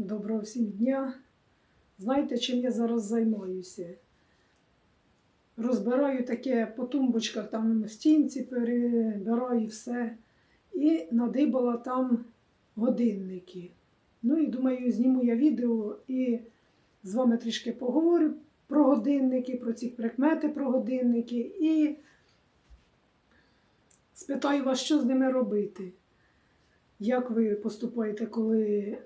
Доброго всім дня. Знаєте, чим я зараз займаюся? Розбираю таке по тумбочках, там в стінці перебираю все. І надибала там годинники. Ну і думаю, зніму я відео і з вами трішки поговорю про годинники, про ці прикмети про годинники і спитаю вас, що з ними робити. Як ви поступаєте, коли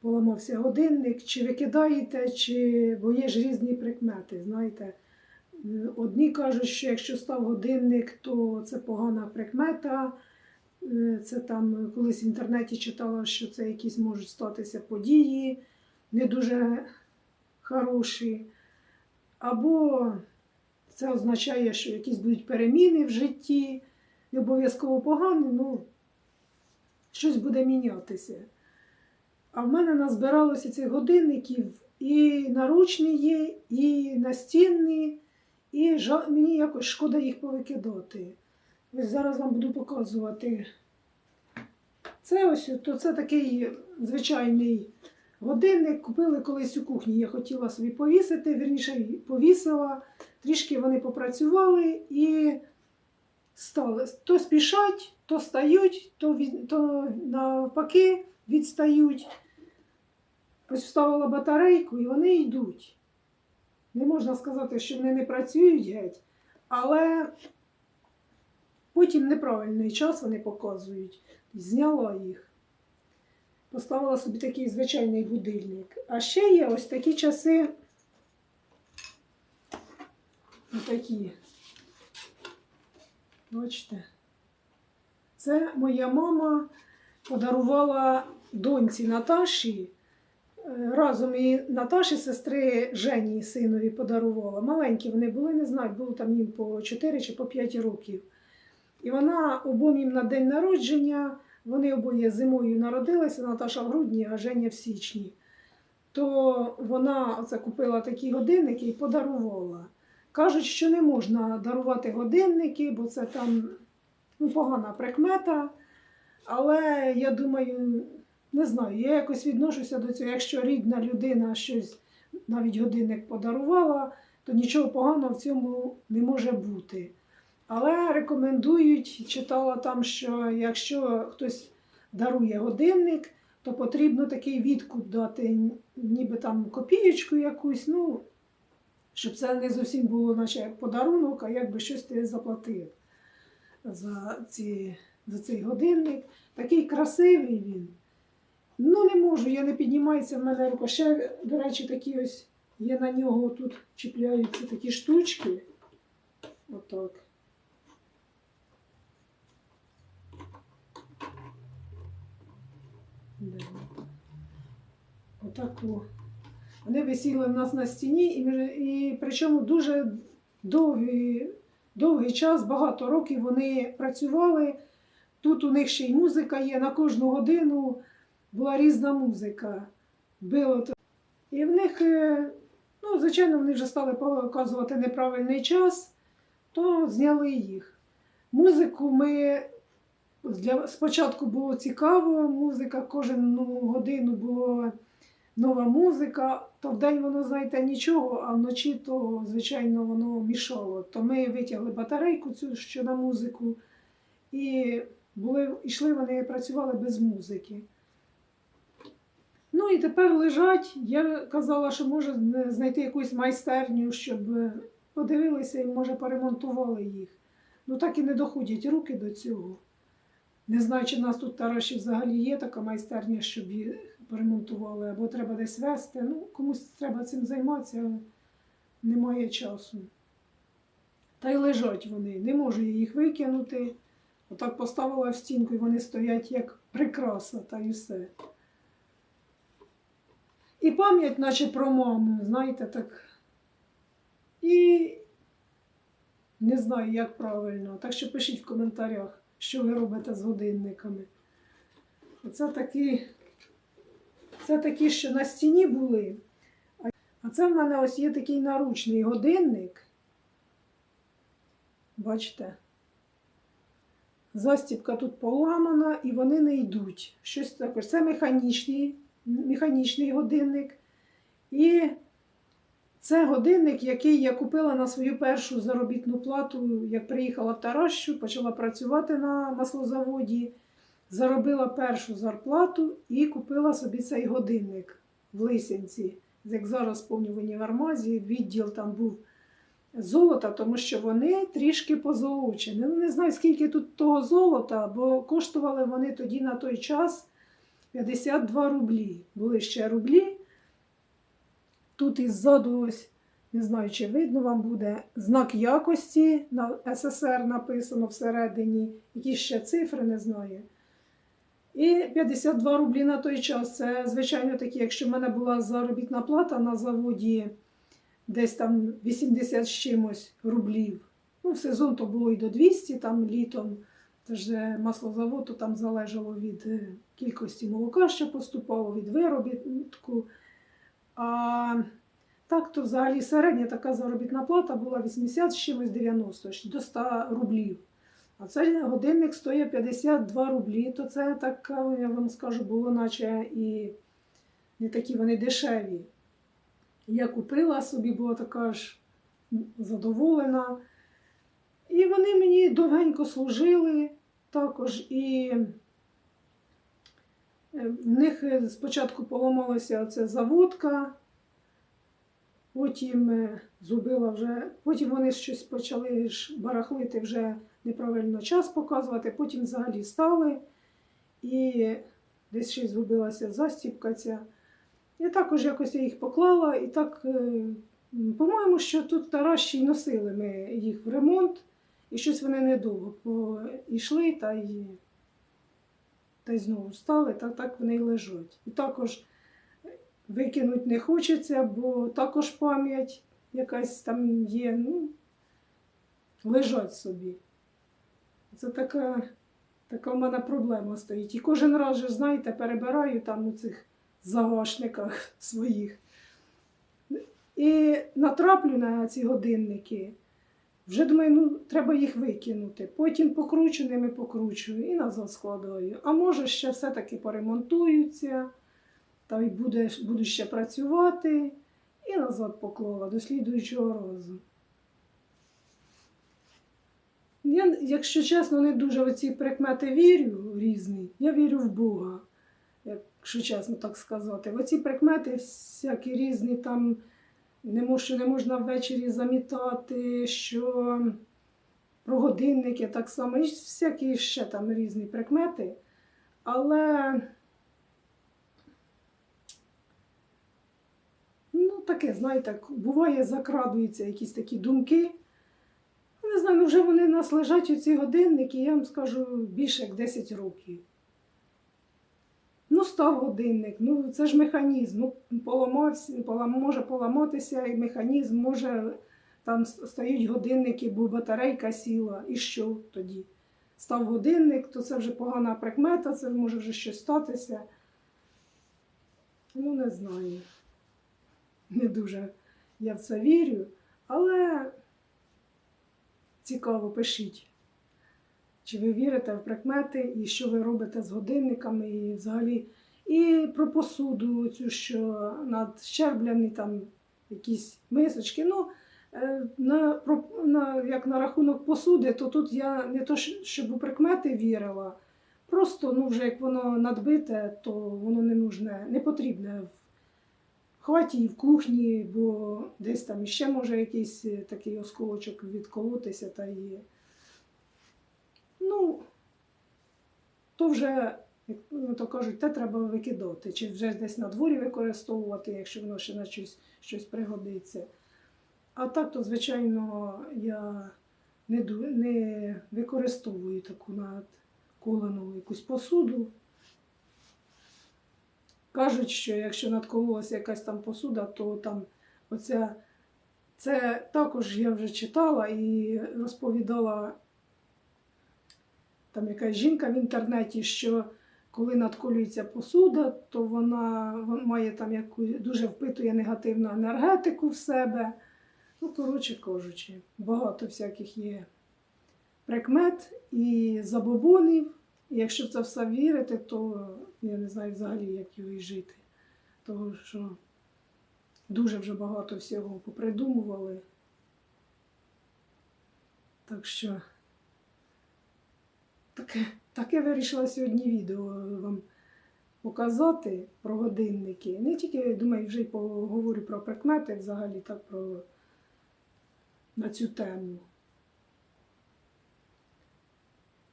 поламався годинник, чи викидаєте, чи бо є ж різні прикмети. Знаєте, одні кажуть, що якщо став годинник, то це погана прикмета. Е, Це там колись в інтернеті читала, що це якісь можуть статися події не дуже хороші. Або це означає, що якісь будуть переміни в житті, не обов'язково погані, ну щось буде мінятися. А в мене назбиралося цих годинників і наручні є, і настінні, і жа- мені якось шкода їх повикидати. Ось зараз вам буду показувати. Це ось, то це такий звичайний годинник. Купили колись у кухні. Я хотіла собі повісити, вірніше повісила. Трішки вони попрацювали і стали. То спішать, то стають, то, від, то навпаки відстають. Ось вставила батарейку і вони йдуть. Не можна сказати, що вони не працюють геть, але потім неправильний час вони показують. Зняла їх. Поставила собі такий звичайний будильник. А ще є ось такі часи. Отакі. Бачите? Це моя мама подарувала доньці Наташі. Разом і Наташі, сестри Жені, синові подарувала. Маленькі вони були, не знаю, було там їм по 4 чи по 5 років. І вона обом їм на день народження, вони обоє зимою народилися, Наташа в грудні, а Женя в січні. То вона оце купила такі годинники і подарувала. Кажуть, що не можна дарувати годинники, бо це там ну, погана прикмета. Але я думаю, не знаю, я якось відношуся до цього. Якщо рідна людина щось, навіть годинник подарувала, то нічого поганого в цьому не може бути. Але рекомендують, читала там, що якщо хтось дарує годинник, то потрібно такий відкуп дати, ніби там копієчку якусь, ну, щоб це не зовсім було, наче подарунок, а якби щось ти заплатив за, ці, за цей годинник. Такий красивий він. Ну, не можу, я не піднімаюся в мене рука. Ще, до речі, такі ось є на нього тут чіпляються такі штучки. Отак. Отаку. Вони висіли в нас на стіні, і, і причому дуже довгий, довгий час, багато років вони працювали. Тут у них ще й музика є, на кожну годину була різна музика. Било то. І в них, е, ну, звичайно, вони вже стали показувати неправильний час, то зняли їх. Музику ми для, спочатку було цікаво, музика кожну годину була нова музика, то вдень воно, знаєте, нічого, а вночі то, звичайно, воно мішало. То ми витягли батарейку цю, що на музику, і були, йшли вони працювали без музики. Ну і тепер лежать. Я казала, що може знайти якусь майстерню, щоб подивилися і, може, поремонтували їх. Ну так і не доходять руки до цього. Не знаю, чи в нас тут в Тараші взагалі є така майстерня, щоб її поремонтували, або треба десь вести. Ну, комусь треба цим займатися, але немає часу. Та й лежать вони. Не можу я їх викинути. Отак поставила в стінку, і вони стоять як прикраса, та й все. І пам'ять, наче про маму, знаєте, так. І не знаю, як правильно. Так що пишіть в коментарях, що ви робите з годинниками. Оце такі, це такі, що на стіні були. А- це в мене ось є такий наручний годинник. Бачите? Застібка тут поламана і вони не йдуть. Щось таке. Це механічний механічний годинник. І це годинник, який я купила на свою першу заробітну плату, як приїхала в Таращу, почала працювати на маслозаводі, заробила першу зарплату і купила собі цей годинник в Лисянці. Як зараз помню в універмазі, відділ там був золота, тому що вони трішки позолочені. Ну, не знаю, скільки тут того золота, бо коштували вони тоді на той час 52 рублі. Були ще рублі. Тут іззаду ось, не знаю, чи видно вам буде, знак якості на СССР написано всередині, якісь ще цифри, не знаю. І 52 рублі на той час. Це, звичайно, такі, якщо в мене була заробітна плата на заводі десь там 80 з чимось рублів. Ну, в сезон то було і до 200, там літом. Тож маслозавод то там залежало від е, кількості молока, що поступало, від виробітку. А так, то взагалі середня така заробітна плата була 80 з чимось 90 до 100 рублів. А цей годинник стоїть 52 рублі, то це так, я вам скажу, було наче і не такі вони дешеві. Я купила собі, була така ж задоволена. І вони мені довгенько служили також. І е, в них е, спочатку поламалася оця заводка, потім е, зубила вже, потім вони щось почали барахлити вже неправильно час показувати, потім взагалі стали. І десь ще згубилася застіпка ця. І також якось я їх поклала, і так, по-моєму, що тут Таращі носили ми їх в ремонт, і щось вони недовго пішли, та й, та й знову стали, та так вони й лежать. І також викинуть не хочеться, бо також пам'ять якась там є, ну, лежать собі. Це така, така в мене проблема стоїть. І кожен раз, знаєте, перебираю там у цих загашниках своїх. І натраплю на ці годинники. Вже думаю, ну треба їх викинути. Потім покручу ними покручую і назад складаю. А може ще все-таки поремонтуються, та й буде, буду ще працювати, і назад поклала до слідуючого разу. Я, якщо чесно, не дуже в ці прикмети вірю різні. Я вірю в Бога, якщо чесно так сказати. В оці прикмети всякі різні там, що не можна ввечері замітати, що про годинники так само, і всякі ще там різні прикмети. Але ну, таке, знаєте, буває, закрадуються якісь такі думки. Не знаю, ну вже вони в нас лежать у ці годинники, я вам скажу більше як 10 років. Став годинник, ну це ж механізм. Ну, поламався, полам, може поламатися і механізм, може там стають годинники, бо батарейка сіла. І що тоді? Став годинник, то це вже погана прикмета, це може вже щось статися. Ну, не знаю. Не дуже я в це вірю, але цікаво, пишіть. Чи ви вірите в прикмети, і що ви робите з годинниками, і взагалі. І про посуду, цю, що надщербляні там якісь мисочки. Ну, е, на, на, як на рахунок посуди, то тут я не то, щоб у прикмети вірила. Просто, ну, вже як воно надбите, то воно не нужне, не потрібне в хаті і в кухні, бо десь там іще може якийсь такий осколочок відколотися та і. Ну, то вже, ну, то кажуть, те треба викидати, чи вже десь на дворі використовувати, якщо воно ще на щось, щось пригодиться. А так, то, звичайно, я не, не використовую таку надколену якусь посуду. Кажуть, що якщо надкололася якась там посуда, то там оця. Це також я вже читала і розповідала там якась жінка в інтернеті, що коли надколюється посуда, то вона, має там яку дуже впитує негативну енергетику в себе. Ну, коротше кажучи, багато всяких є прикмет і забобонів. Якщо в це все вірити, то я не знаю взагалі, як його і жити. Того, що дуже вже багато всього попридумували. Так що таке, таке вирішила сьогодні відео вам показати про годинники. Не тільки, думаю, вже й поговорю про прикмети взагалі, так про на цю тему.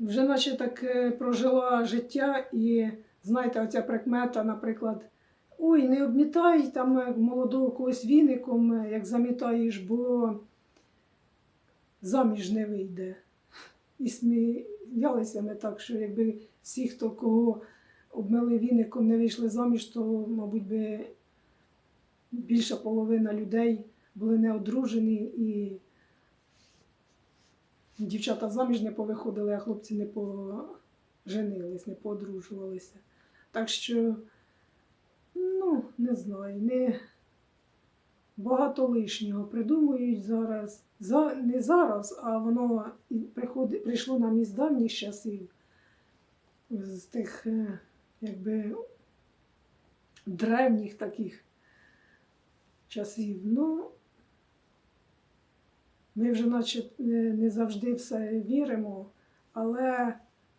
Вже наче так е, прожила життя і, знаєте, оця прикмета, наприклад, ой, не обмітай там е, молодого когось віником, е, як замітаєш, бо заміж не вийде. І сміялися ми так, що якби всі, хто кого обмили віником, не вийшли заміж, то, мабуть, би більша половина людей були не одружені і дівчата заміж не повиходили, а хлопці не поженились, не поодружувалися. Так що, ну, не знаю, не багато лишнього придумують зараз. За, не зараз, а воно і приходи, прийшло нам із давніх часів, з тих, е, якби, древніх таких часів. Ну, ми вже наче не не завжди все віримо, але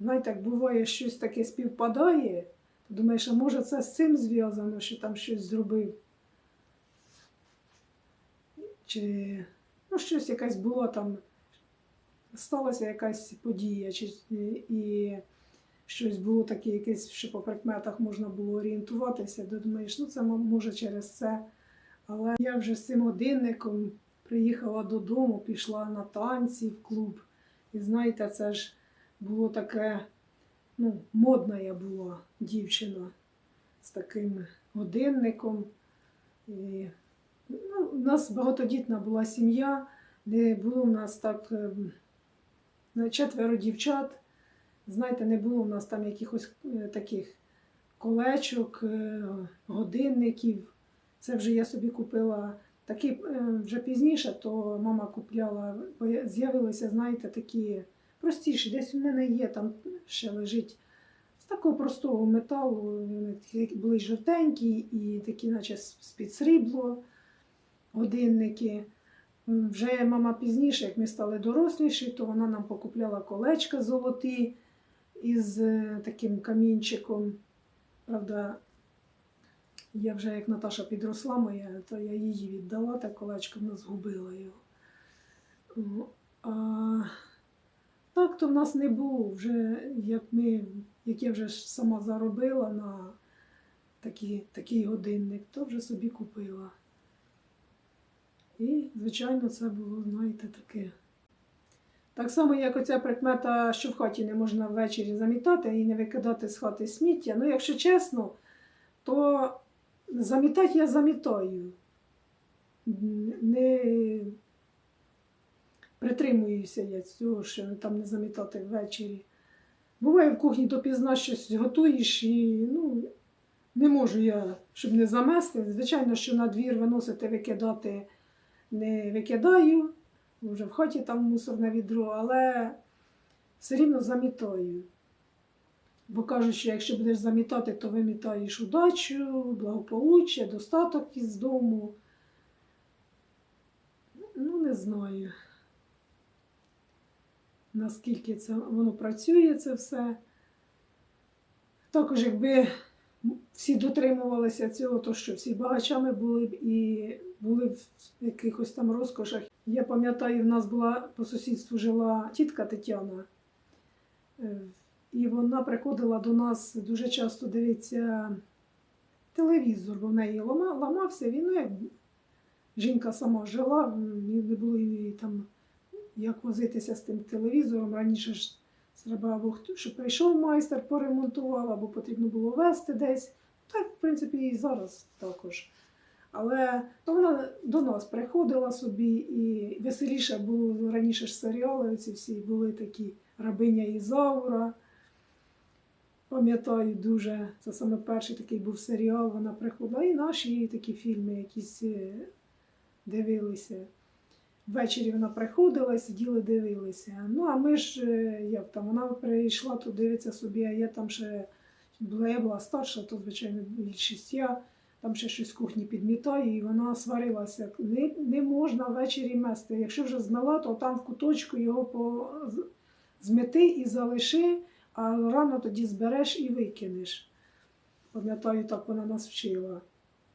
знаєте, як буває, щось таке співпадає, то думаєш, а може це з цим зв'язано, що там щось зробив? Чи ну, щось якась було там, сталася якась подія, чи, і щось було таке, якесь, що по прикметах можна було орієнтуватися, думаєш, ну це може через це. Але я вже з цим годинником приїхала додому, пішла на танці в клуб. І знаєте, це ж було таке, ну, модна я була дівчина з таким годинником. І, нас багатодітна була сім'я, не було в нас так ем, четверо дівчат. Знаєте, не було в нас там якихось е, таких колечок, е, годинників. Це вже я собі купила такий е, вже пізніше, то мама купляла, з'явилися, знаєте, такі простіші. Десь у мене є, там ще лежить з такого простого металу. Вони були жовтенькі і такі, наче з-під срібло годинники. Вже мама пізніше, як ми стали доросліші, то вона нам покупляла колечка золоті із е, таким камінчиком. Правда, я вже як Наташа підросла моя, то я її віддала, те колечко вона згубила його. А так то в нас не було. Вже як ми, як я вже сама заробила на такі, такий годинник, то вже собі купила. І, звичайно, це було, знаєте, таке. Так само, як оця прикмета, що в хаті не можна ввечері замітати і не викидати з хати сміття. Ну, якщо чесно, то замітати я замітаю. Не притримуюся я цього, що там не замітати ввечері. Буває в кухні допізна щось готуєш і ну, не можу я, щоб не замести. Звичайно, що на двір виносити, викидати не викидаю, вже в хаті там мусорне відро, але все рівно замітаю. Бо кажуть, що якщо будеш замітати, то вимітаєш удачу, благополуччя, достаток із дому. Ну, не знаю, наскільки це воно працює, це все. Також, якби всі дотримувалися цього, то що всі багачами були б і були в якихось там розкошах. Я пам'ятаю, в нас була по сусідству жила тітка Тетяна. Е, І вона приходила до нас дуже часто дивиться телевізор, бо в неї лама- ламався. Він, ну, як жінка сама жила, не було їй там як возитися з тим телевізором. Раніше ж треба або щоб прийшов майстер, поремонтував, або потрібно було вести десь. Так, в принципі, і зараз також. Але то вона до нас приходила собі, і веселіше було раніше ж серіали, ці всі були такі Рабиня Ізаура. Пам'ятаю дуже, це саме перший такий був серіал, вона приходила, і наші такі фільми якісь е, дивилися. Ввечері вона приходила, сиділи, дивилися. Ну, а ми ж, е, як там, вона прийшла, то дивиться собі, а я там ще була, я була старша, то, звичайно, більшість я. там ще щось з кухні підмітає, і вона сварилася. Не, не можна ввечері мести. Якщо вже змила, то там в куточку його по... і залиши, а рано тоді збереш і викинеш. Пам'ятаю, так вона нас вчила.